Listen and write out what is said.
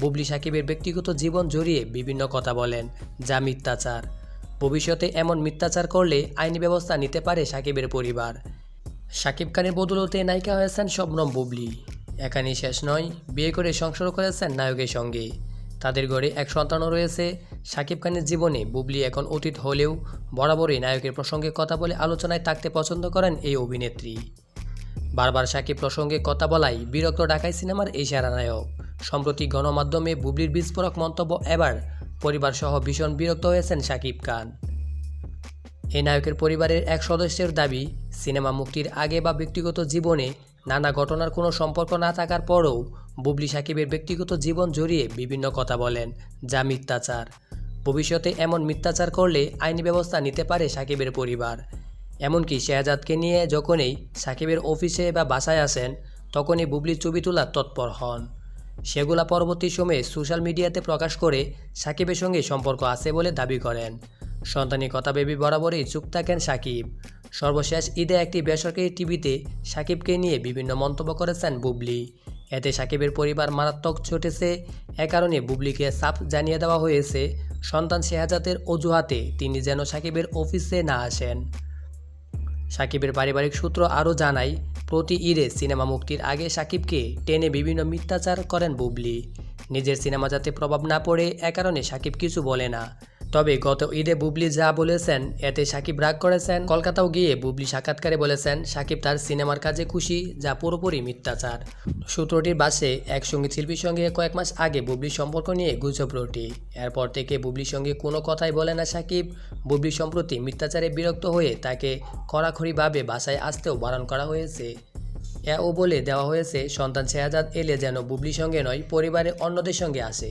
বুবলি সাকিবের ব্যক্তিগত জীবন জড়িয়ে বিভিন্ন কথা বলেন, যা মিথ্যাচার। ভবিষ্যতে এমন মিথ্যাচার করলে আইনি ব্যবস্থা নিতে পারে সাকিবের পরিবার। সাকিব খানের বদলতে নায়িকা হয়েছেন শবনম বুবলি। এখানেই শেষ নয়, বিয়ে করে সংসার করেছেন নায়কের সঙ্গে। তাদের ঘরে এক সন্তানও রয়েছে। সাকিব খানের জীবনে বুবলি এখন অতীত হলেও বরাবরই নায়কের প্রসঙ্গে কথা বলে আলোচনায় থাকতে পছন্দ করেন এই অভিনেত্রী। বারবার সাকিব প্রসঙ্গে কথা বলাই বিরক্ত ঢাকাই সিনেমার এই সেরা নায়ক। সম্প্রতি গণমাধ্যমে বুবলির বিস্ফোরক মন্তব্য এবার পরিবার সহ ভীষণ বিরক্ত হয়েছেন সাকিব খান। এই নায়কের পরিবারের এক সদস্যের দাবি, সিনেমা মুক্তির আগে বা ব্যক্তিগত জীবনে নানা ঘটনার কোনো সম্পর্ক না থাকার পরও বুবলি সাকিবের ব্যক্তিগত জীবন জড়িয়ে বিভিন্ন কথা বলেন, যা মিথ্যাচার। ভবিষ্যতে এমন মিথ্যাচার করলে আইনি ব্যবস্থা নিতে পারে সাকিবের পরিবার। এমনকি শেহজাদকে নিয়ে যখনই সাকিবের অফিসে বা বাসায় আসেন, তখনই বুবলির ছবি তোলার তৎপর হন। সেগুলা পরবর্তী সময়ে সোশ্যাল মিডিয়াতে প্রকাশ করে সাকিবের সঙ্গে সম্পর্ক আছে বলে দাবি করেন। সন্তানী কথা ভেবে বরাবরই চুপ থাকেন সাকিব। সর্বশেষ ঈদে একটি বেসরকারি টিভিতে সাকিবকে নিয়ে বিভিন্ন মন্তব্য করেছেন বুবলি। এতে সাকিবের পরিবার মারাত্মক ছুটেছে। এ কারণে বুবলিকে সাফ জানিয়ে দেওয়া হয়েছে, সন্তান শেহাজাতের অজুহাতে তিনি যেন সাকিবের অফিসে না আসেন। সাকিবের পারিবারিক সূত্র আরও জানায় প্রতি ঈদে সিনেমা মুক্তির আগে সাকিবকে টেনে বিভিন্ন মিথ্যাচার করেন বুবলি। নিজের সিনেমা যাতে প্রভাব না পড়ে, এ কারণে সাকিব কিছু বলে না। তবে গত ঈদে বুবলি যা বলেছেন, এতে সাকিব রাগ করেছেন। কলকাতাও গিয়ে বুবলি সাক্ষাৎকারে বলেছেন, সাকিব তার সিনেমার কাজে খুশি, যা পুরোপুরি মিথ্যাচার। সূত্রটির বাসে এক সংগীত শিল্পীর সঙ্গে কয়েক মাস আগে বুবলির সম্পর্ক নিয়ে গুজব রটি। এরপর থেকে বুবলির সঙ্গে কোনো কথাই বলে না সাকিব। বুবলি সম্প্রতি মিথ্যাচারে বিরক্ত হয়ে তাকে কড়াখড়িভাবে বাসায় আসতেও বারণ করা হয়েছে। এও বলে দেওয়া হয়েছে, সন্তান শেহাজাদ এলে যেন বুবলির সঙ্গে নয়, পরিবারের অন্যদের সঙ্গে আসে।